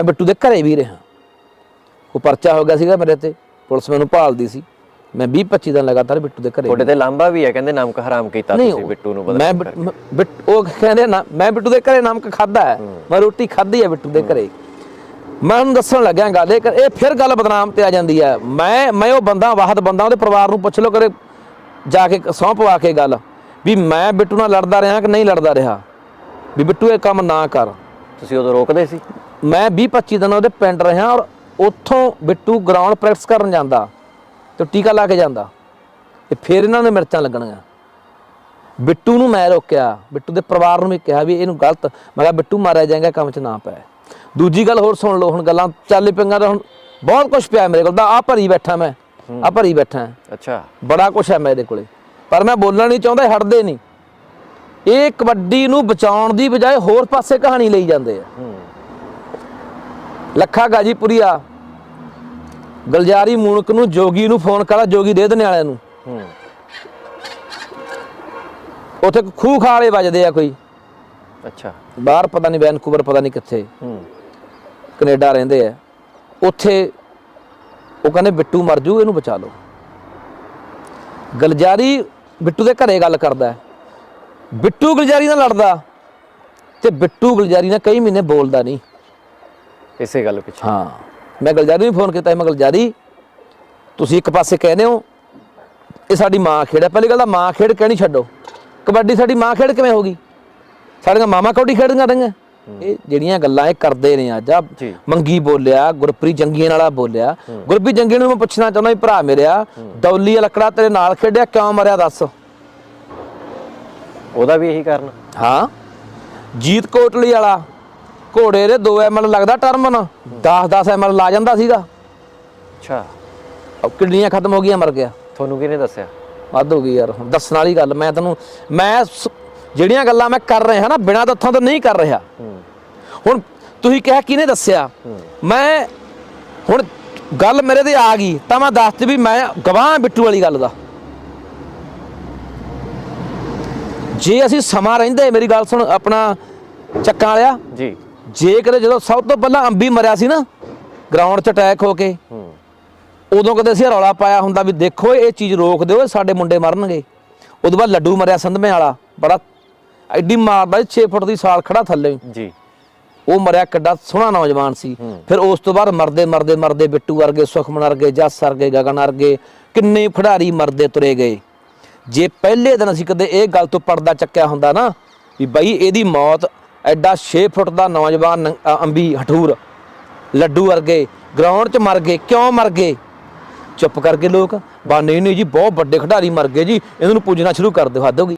ਮੈਂ ਬਿੱਟੂ ਦੇ ਘਰੇ ਵੀ ਰਿਹਾ। ਉਹ ਪਰਚਾ ਹੋ ਗਿਆ ਸੀਗਾ ਮੇਰੇ ਤੇ ਪੁਲਿਸ ਮੈਨੂੰ ਭਾਲਦੀ ਸੀ। ਮੈਂ 20 25 ਦਿਨ ਲਗਾਤਾਰ ਬਿੱਟੂ ਦੇ ਘਰੇ ਤੁਹਾਡੇ ਤੇ ਲਾਂਬਾ ਵੀ ਹੈ ਕਹਿੰਦੇ ਨਮਕ ਹਰਾਮ ਕੀਤਾ ਤੁਸੀਂ ਬਿੱਟੂ ਨੂੰ ਮੈਂ ਬਿੱਟ- ਮੈਂ ਬਿੱਟ- ਉਹ ਕਹਿੰਦੇ ਨਾ ਮੈਂ ਬਿੱਟੂ ਦੇ ਘਰੇ ਨਮਕ ਖਾਦਾ ਹੈ ਮੈਂ ਰੋਟੀ ਖਾਧੀ ਹੈ ਬਿੱਟੂ ਦੇ ਘਰੇ। ਮੈਂ ਉਹਨੂੰ ਦੱਸਣ ਲੱਗਿਆ ਗੱਲ ਇਹ ਇਹ ਫਿਰ ਗੱਲ ਬਦਨਾਮ ਤੇ ਆ ਜਾਂਦੀ ਹੈ। ਮੈਂ ਮੈਂ ਉਹ ਬੰਦਾ ਵਾਹਦ ਬੰਦਾ ਉਹਦੇ ਪਰਿਵਾਰ ਨੂੰ ਪੁੱਛ ਲਓ ਕਰੇ ਜਾ ਕੇ ਸਹੁੰ ਪਵਾ ਕੇ ਗੱਲ ਵੀ ਮੈਂ ਬਿੱਟੂ ਨਾਲ ਲੜਦਾ ਰਿਹਾ ਕਿ ਨਹੀਂ ਲੜਦਾ ਰਿਹਾ? ਵੀ ਬਿੱਟੂ ਇਹ ਕੰਮ ਨਾ ਕਰ। ਤੁਸੀਂ ਉਦੋਂ ਰੋਕਦੇ ਸੀ? ਮੈਂ 20 25 ਦਿਨ ਉਹਦੇ ਪਿੰਡ ਰਿਹਾ ਔਰ ਉੱਥੋਂ ਬਿੱਟੂ ਗਰਾਊਂਡ ਪ੍ਰੈਕਟਿਸ ਕਰਨ ਜਾਂਦਾ ਤੇ ਟੀਕਾ ਲਾ ਕੇ ਜਾਂਦਾ ਤੇ ਫਿਰ ਇਹਨਾਂ ਨੇ ਮਿਰਚਾਂ ਲੱਗਣੀਆਂ। ਬਿੱਟੂ ਨੂੰ ਮੈਂ ਰੋਕਿਆ ਬਿੱਟੂ ਦੇ ਪਰਿਵਾਰ ਨੂੰ ਵੀ ਕਿਹਾ ਵੀ ਇਹਨੂੰ ਗਲਤ ਮੈਂ ਕਿਹਾ ਬਿੱਟੂ ਮਾਰਿਆ ਜਾਏਗਾ ਕੰਮ 'ਚ ਨਾ ਪੈ। ਦੂਜੀ ਗੱਲ ਹੋਰ ਸੁਣ ਲਓ ਹੁਣ ਗੱਲਾਂ ਚੱਲ ਪਈਆਂ ਤਾਂ ਹੁਣ ਬਹੁਤ ਕੁਝ ਪਿਆ ਮੇਰੇ ਕੋਲ। ਤਾਂ ਆ ਭਰੀ ਬੈਠਾ ਮੈਂ ਆ ਭਰੀ ਬੈਠਾ। ਅੱਛਾ। ਬੜਾ ਕੁਝ ਹੈ ਮੇਰੇ ਕੋਲੇ। ਪਰ ਮੈਂ ਬੋਲਣਾ ਨਹੀਂ ਚਾਹੁੰਦਾ ਹਟਦੇ ਨਹੀਂ। ਇਹ ਕਬੱਡੀ ਨੂੰ ਬਚਾਉਣ ਦੀ ਬਜਾਏ ਹੋਰ ਪਾਸੇ ਕਹਾਣੀ ਲਈ ਜਾਂਦੇ ਆ। ਹੂੰ। ਲੱਖਾ ਗਾਜੀਪੁਰੀਆ। ਗਲਜਾਰੀ ਮੂਣਕ ਨੂੰ ਜੋਗੀ ਨੂੰ ਫੋਨ ਕਰਾ ਜੋਗੀ ਦੇ ਦੇਣੇ ਵਾਲਿਆਂ ਨੂੰ। ਹੂੰ। ਉੱਥੇ ਖੂਹ ਖਾਲੇ ਵੱਜਦੇ ਆ ਕੋਈ। ਅੱਛਾ। ਬਾਹਰ ਪਤਾ ਨਹੀਂ ਵੈਨਕੂਵਰ ਪਤਾ ਨਹੀਂ ਕਿੱਥੇ। ਹੂੰ। ਕੈਨੇਡਾ ਰਹਿੰਦੇ ਆ। ਉੱਥੇ ਉਹ ਕਹਿੰਦੇ ਬਿੱਟੂ ਮਰ ਜੂ ਇਹਨੂੰ ਬਚਾ ਲਓ। ਗਲਜਾਰੀ ਬਿੱਟੂ ਦੇ ਘਰੇ ਗੱਲ ਕਰਦਾ। ਬਿੱਟੂ ਗਲਜਾਰੀ ਨਾਲ ਲੜਦਾ। ਤੇ ਬਿੱਟੂ ਗਲਜਾਰੀ ਨਾਲ ਕਈ ਮਹੀਨੇ ਬੋਲਦਾ ਨਹੀਂ। ਇਸੇ ਗੱਲ ਪਿੱਛੇ। ਹਾਂ। ਮੈਂ ਗਲਜਾਰੀ ਨੂੰ ਫੋਨ ਕੀਤਾ ਮੈਂ ਗਲਜਾਰੀ ਤੁਸੀਂ ਇੱਕ ਪਾਸੇ ਕਹਿੰਦੇ ਹੋ ਇਹ ਸਾਡੀ ਮਾਂ ਖੇਡ ਹੈ ਪਹਿਲੀ ਗੱਲ ਤਾਂ ਮਾਂ ਖੇਡ ਕਹਿਣੀ ਛੱਡੋ। ਕਬੱਡੀ ਸਾਡੀ ਮਾਂ ਖੇਡ ਕਿਵੇਂ ਹੋਗੀ ਸਾਡੀਆਂ ਮਾਮਾ ਕਬੱਡੀ ਖੇਡੀਆਂ ਰਹੀਆਂ। ਇਹ ਜਿਹੜੀਆਂ ਗੱਲਾਂ ਇਹ ਕਰਦੇ ਨੇ ਅੱਜ ਆ। ਮੰਗੀ ਬੋਲਿਆ ਗੁਰਪ੍ਰੀਤ ਜੰਗੀਆਂ ਵਾਲਾ ਬੋਲਿਆ। ਗੁਰਪ੍ਰੀਤ ਜੰਗੀ ਨੂੰ ਮੈਂ ਪੁੱਛਣਾ ਚਾਹੁੰਦਾ ਵੀ ਭਰਾ ਮੇਰਿਆ ਦੌਲੀ ਲੱਕੜਾ ਤੇਰੇ ਨਾਲ ਖੇਡਿਆ ਕਿਉਂ ਮਰਿਆ ਦੱਸ? ਉਹਦਾ ਵੀ ਇਹੀ ਕਾਰਨ। ਹਾਂ। ਜੀਤ ਕੋਟਲੀ ਵਾਲਾ। ਘੋੜੇ ਦੇ 2 ਐਮਐਲ ਲੱਗਦਾ ਟਰਮਨ 10 10 ਐਮਐਲ ਲਾ ਜਾਂਦਾ ਸੀਗਾ। ਅੱਛਾ। ਉਹ ਕਿਡਨੀਆਂ ਖਤਮ ਹੋ ਗਈਆਂ ਮਰ ਗਿਆ। ਤੁਹਾਨੂੰ ਕਿਹਨੇ ਦੱਸਿਆ? ਵੱਧ ਹੋ ਗਈ ਯਾਰ ਹੁਣ ਦੱਸਣ ਵਾਲੀ ਗੱਲ ਮੈਂ ਤੈਨੂੰ ਮੈਂ ਸ- ਜਿਹੜੀਆਂ ਗੱਲਾਂ ਮੈਂ ਕਰ ਰਿਹਾ ਨਾ ਬਿਨਾਂ ਤੱਥਾਂ ਤੋਂ ਨਹੀਂ ਕਰ ਰਿਹਾ। ਹੁਣ ਤੁਸੀਂ ਕਿਹਾ ਕਿਹਨੇ ਦੱਸਿਆ? ਮੈਂ ਹੁਣ ਗੱਲ ਮੇਰੇ ਤੇ ਆ ਗਈ ਤਾਂ ਮੈਂ ਦੱਸਤੀ ਵੀ ਮੈਂ ਗਵਾਹ ਹਾਂ ਬਿੱਟੂ ਵਾਲੀ ਗੱਲ ਦਾ। ਜੇ ਅਸੀਂ ਸਮਾਂ ਰਹਿੰਦੇ ਮੇਰੀ ਗੱਲ ਸੁਣ ਆਪਣਾ ਚੱਕਾਂ ਵਾਲਿਆ। ਜੀ। ਜੇ ਕਦੇ ਜਦੋਂ ਸਭ ਤੋਂ ਪਹਿਲਾਂ ਅੰਬੀ ਮਰਿਆ ਸੀ ਨਾ ਗਰਾਊਂਡ 'ਚ ਅਟੈਕ ਹੋ ਕੇ ਹੂੰ ਉਦੋਂ ਕਦੇ ਅਸੀਂ ਰੌਲਾ ਪਾਇਆ ਹੁੰਦਾ ਵੀ ਦੇਖੋ ਇਹ ਚੀਜ਼ ਰੋਕ ਦਿਓ ਸਾਡੇ ਮੁੰਡੇ ਮਰਨਗੇ। ਉਦੋਂ ਬਾਅਦ ਲੱਡੂ ਮਰਿਆ ਸੰਧਮੇ ਵਾਲਾ ਬੜਾ ਐਡੀ ਮਾਰਦਾ 6 ਫੁੱਟ ਦੀ ਸਾਲ ਖੜਾ ਥੱਲੇ। ਜੀ। ਉਹ ਮਰਿਆ ਕਿੱਡਾ ਸੋਹਣਾ ਨੌਜਵਾਨ ਸੀ। ਫਿਰ ਉਸ ਤੋਂ ਬਾਅਦ ਮਰਦੇ ਮਰਦੇ ਮਰਦੇ ਬਿੱਟੂ ਵਰਗੇ ਸੁਖਮਨ ਵਰਗੇ ਜੱਸ ਵਰਗੇ ਗਗਨ ਵਰਗੇ ਕਿੰਨੇ ਖਿਡਾਰੀ ਮਰਦੇ ਤੁਰੇ ਗਏ। ਜੇ ਪਹਿਲੇ ਦਿਨ ਅਸੀਂ ਕਦੇ ਇਹ ਗੱਲ ਤੋਂ ਪਰਦਾ ਚੱਕਿਆ ਹੁੰਦਾ ਨਾ ਵੀ ਬਈ ਇਹਦੀ ਮੌਤ ਐਡਾ 6 ਫੁੱਟ ਦਾ ਨੌਜਵਾਨ ਨੰ- ਅੰਬੀ ਹਠੂਰ ਲੱਡੂ ਵਰਗੇ, ਗਰਾਊਂਡ 'ਚ ਮਰ ਗਏ, ਕਿਉਂ ਮਰ ਗਏ? ਚੁੱਪ ਕਰਕੇ ਲੋਕ, ਬਾ, ਨਹੀਂ ਨਹੀਂ ਜੀ, ਬਹੁਤ ਵੱਡੇ ਖਿਡਾਰੀ ਮਰ ਗਏ ਜੀ, ਇਹਨਾਂ ਨੂੰ ਪੁੱਜਣਾ ਸ਼ੁਰੂ ਕਰ ਦਿਓ, ਹੱਦ ਹੋ ਗਈ।